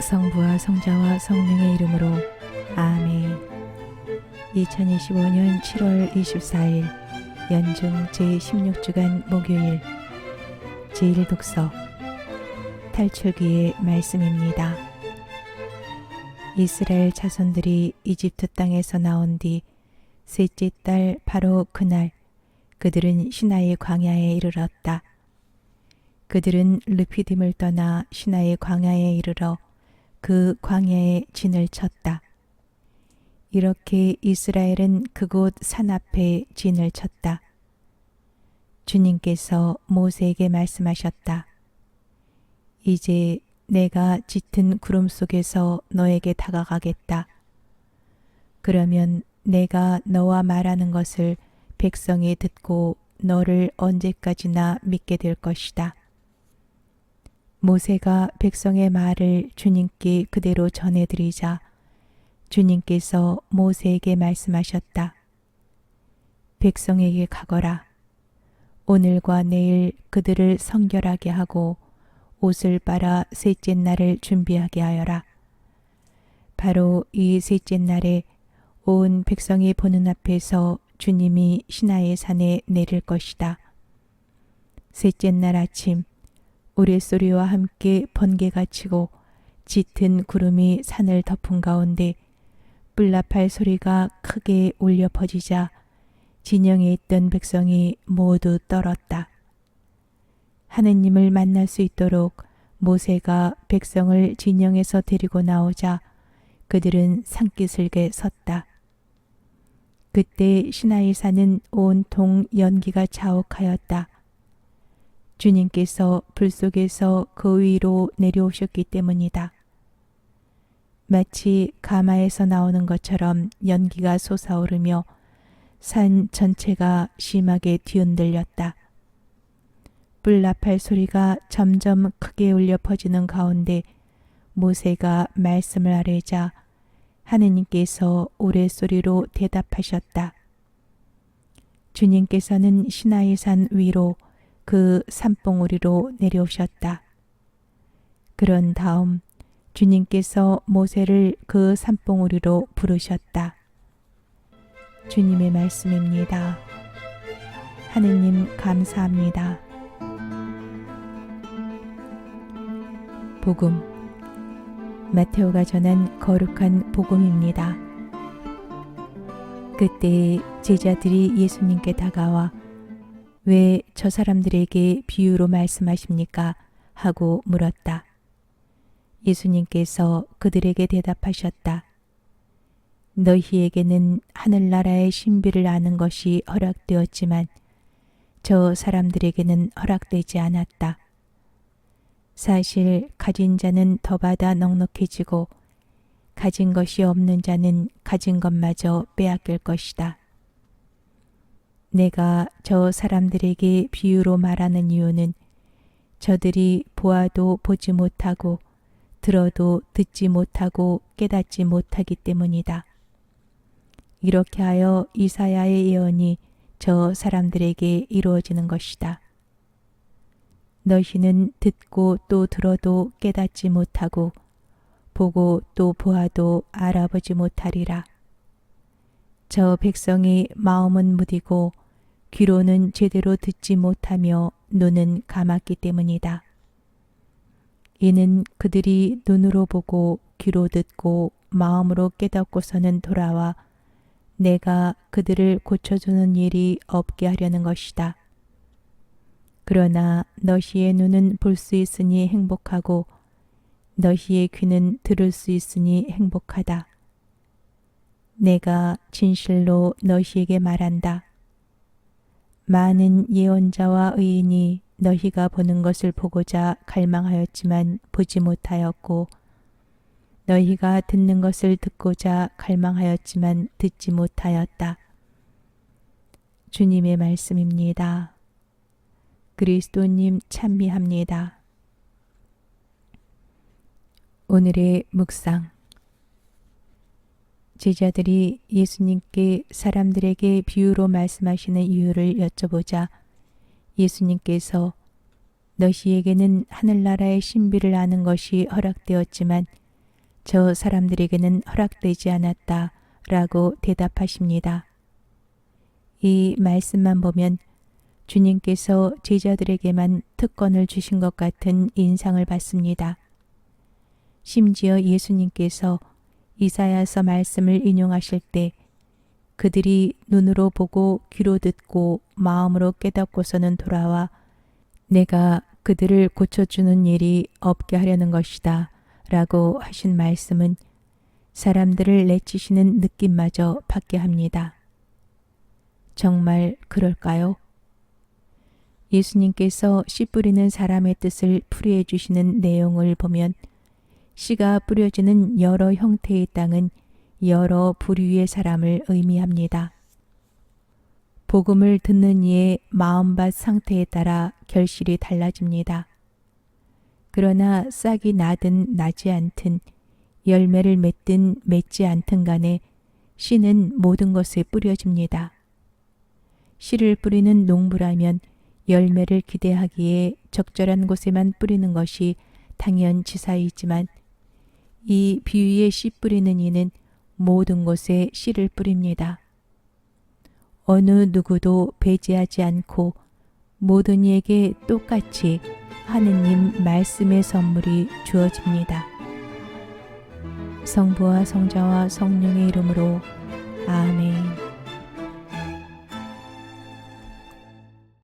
성부와 성자와 성령의 이름으로 아멘. 2025년 7월 24일 연중 제16주간 목요일 제1독서 탈출기의 말씀입니다. 이스라엘 자손들이 이집트 땅에서 나온 뒤 셋째 달 바로 그날 그들은 시나의 광야에 이르렀다. 그들은 르피딤을 떠나 시나의 광야에 이르러 그 광야에 진을 쳤다. 이렇게 이스라엘은 그곳 산 앞에 진을 쳤다. 주님께서 모세에게 말씀하셨다. 이제 내가 짙은 구름 속에서 너에게 다가가겠다. 그러면 내가 너와 말하는 것을 백성이 듣고 너를 언제까지나 믿게 될 것이다. 모세가 백성의 말을 주님께 그대로 전해드리자 주님께서 모세에게 말씀하셨다. 백성에게 가거라. 오늘과 내일 그들을 성결하게 하고 옷을 빨아 셋째 날을 준비하게 하여라. 바로 이 셋째 날에 온 백성이 보는 앞에서 주님이 신하의 산에 내릴 것이다. 셋째 날 아침 우레소리와 함께 번개가 치고 짙은 구름이 산을 덮은 가운데 뿔나팔 소리가 크게 울려 퍼지자 진영에 있던 백성이 모두 떨었다. 하느님을 만날 수 있도록 모세가 백성을 진영에서 데리고 나오자 그들은 산기슭에 섰다. 그때 시나이 산은 온통 연기가 자욱하였다. 주님께서 불 속에서 그 위로 내려오셨기 때문이다. 마치 가마에서 나오는 것처럼 연기가 솟아오르며 산 전체가 심하게 뒤흔들렸다. 뿔나팔 소리가 점점 크게 울려 퍼지는 가운데 모세가 말씀을 아뢰자 하느님께서 우레소리로 대답하셨다. 주님께서는 시나이 산 위로 그 산봉우리로 내려오셨다. 그런 다음 주님께서 모세를 그 산봉우리로 부르셨다. 주님의 말씀입니다. 하느님 감사합니다. 복음 마테오가 전한 거룩한 복음입니다. 그때 제자들이 예수님께 다가와 왜 저 사람들에게 비유로 말씀하십니까? 하고 물었다. 예수님께서 그들에게 대답하셨다. 너희에게는 하늘나라의 신비를 아는 것이 허락되었지만 저 사람들에게는 허락되지 않았다. 사실 가진 자는 더 받아 넉넉해지고 가진 것이 없는 자는 가진 것마저 빼앗길 것이다. 내가 저 사람들에게 비유로 말하는 이유는 저들이 보아도 보지 못하고 들어도 듣지 못하고 깨닫지 못하기 때문이다. 이렇게 하여 이사야의 예언이 저 사람들에게 이루어지는 것이다. 너희는 듣고 또 들어도 깨닫지 못하고 보고 또 보아도 알아보지 못하리라. 저 백성이 마음은 무디고 귀로는 제대로 듣지 못하며 눈은 감았기 때문이다. 이는 그들이 눈으로 보고 귀로 듣고 마음으로 깨닫고서는 돌아와 내가 그들을 고쳐주는 일이 없게 하려는 것이다. 그러나 너희의 눈은 볼 수 있으니 행복하고 너희의 귀는 들을 수 있으니 행복하다. 내가 진실로 너희에게 말한다. 많은 예언자와 의인이 너희가 보는 것을 보고자 갈망하였지만 보지 못하였고 너희가 듣는 것을 듣고자 갈망하였지만 듣지 못하였다. 주님의 말씀입니다. 그리스도님 찬미합니다. 오늘의 묵상 제자들이 예수님께 사람들에게 비유로 말씀하시는 이유를 여쭤보자 예수님께서 너희에게는 하늘나라의 신비를 아는 것이 허락되었지만 저 사람들에게는 허락되지 않았다. 라고 대답하십니다. 이 말씀만 보면 주님께서 제자들에게만 특권을 주신 것 같은 인상을 받습니다. 심지어 예수님께서 이사야서 말씀을 인용하실 때 그들이 눈으로 보고 귀로 듣고 마음으로 깨닫고서는 돌아와 내가 그들을 고쳐주는 일이 없게 하려는 것이다. 라고 하신 말씀은 사람들을 내치시는 느낌마저 받게 합니다. 정말 그럴까요? 예수님께서 씨 뿌리는 사람의 뜻을 풀이해 주시는 내용을 보면 씨가 뿌려지는 여러 형태의 땅은 여러 부류의 사람을 의미합니다. 복음을 듣는 이의 마음밭 상태에 따라 결실이 달라집니다. 그러나 싹이 나든 나지 않든 열매를 맺든 맺지 않든 간에 씨는 모든 것에 뿌려집니다. 씨를 뿌리는 농부라면 열매를 기대하기에 적절한 곳에만 뿌리는 것이 당연지사이지만 이 비위에 씨 뿌리는 이는 모든 곳에 씨를 뿌립니다. 어느 누구도 배제하지 않고 모든 이에게 똑같이 하느님 말씀의 선물이 주어집니다. 성부와 성자와 성령의 이름으로 아멘.